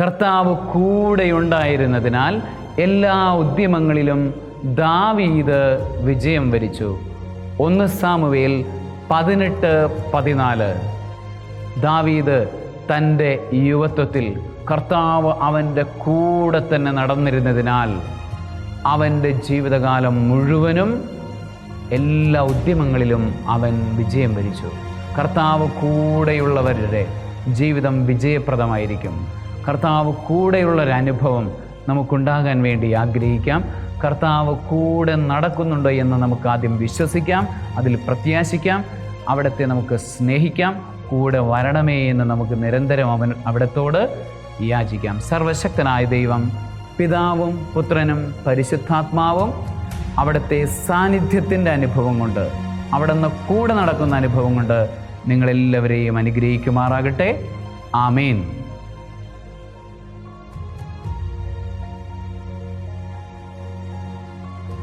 കർത്താവ് കൂടെയുണ്ടായിരുന്നതിനാൽ എല്ലാ ഉദ്യമങ്ങളിലും ദാവീദ് വിജയം വരിച്ചു. ഒന്ന് സാമുവേൽ പതിനെട്ട് പതിനാല്. ദാവീദ് തന്റെ യുവത്വത്തിൽ കർത്താവ് അവന്റെ കൂടെ തന്നെ നടന്നിരുന്നതിനാൽ അവന്റെ ജീവിതകാലം മുഴുവനും എല്ലാ ഉദ്യമങ്ങളിലും അവൻ വിജയം വരിച്ചു. കർത്താവ് കൂടെയുള്ളവരുടെ ജീവിതം വിജയപ്രദമായിരിക്കും. കർത്താവ് കൂടെയുള്ളൊരനുഭവം നമുക്കുണ്ടാകാൻ വേണ്ടി ആഗ്രഹിക്കാം. കർത്താവ് കൂടെ നടക്കുന്നുണ്ട് എന്ന് നമുക്ക് ആദ്യം വിശ്വസിക്കാം. അതിൽ പ്രത്യാശിക്കാം. അവിടത്തെ നമുക്ക് സ്നേഹിക്കാം. കൂടെ വരണമേ എന്ന് നമുക്ക് നിരന്തരം അവൻ അവിടത്തോട് യാചിക്കാം. സർവശക്തനായ ദൈവം പിതാവും പുത്രനും പരിശുദ്ധാത്മാവും അവിടുത്തെ സാന്നിധ്യത്തിന്റെ അനുഭവം കൊണ്ട് അവിടെ നിന്ന് കൂടെ നടക്കുന്ന അനുഭവം കൊണ്ട് നിങ്ങളെല്ലാവരെയും അനുഗ്രഹിക്കുമാറാകട്ടെ. ആമേൻ.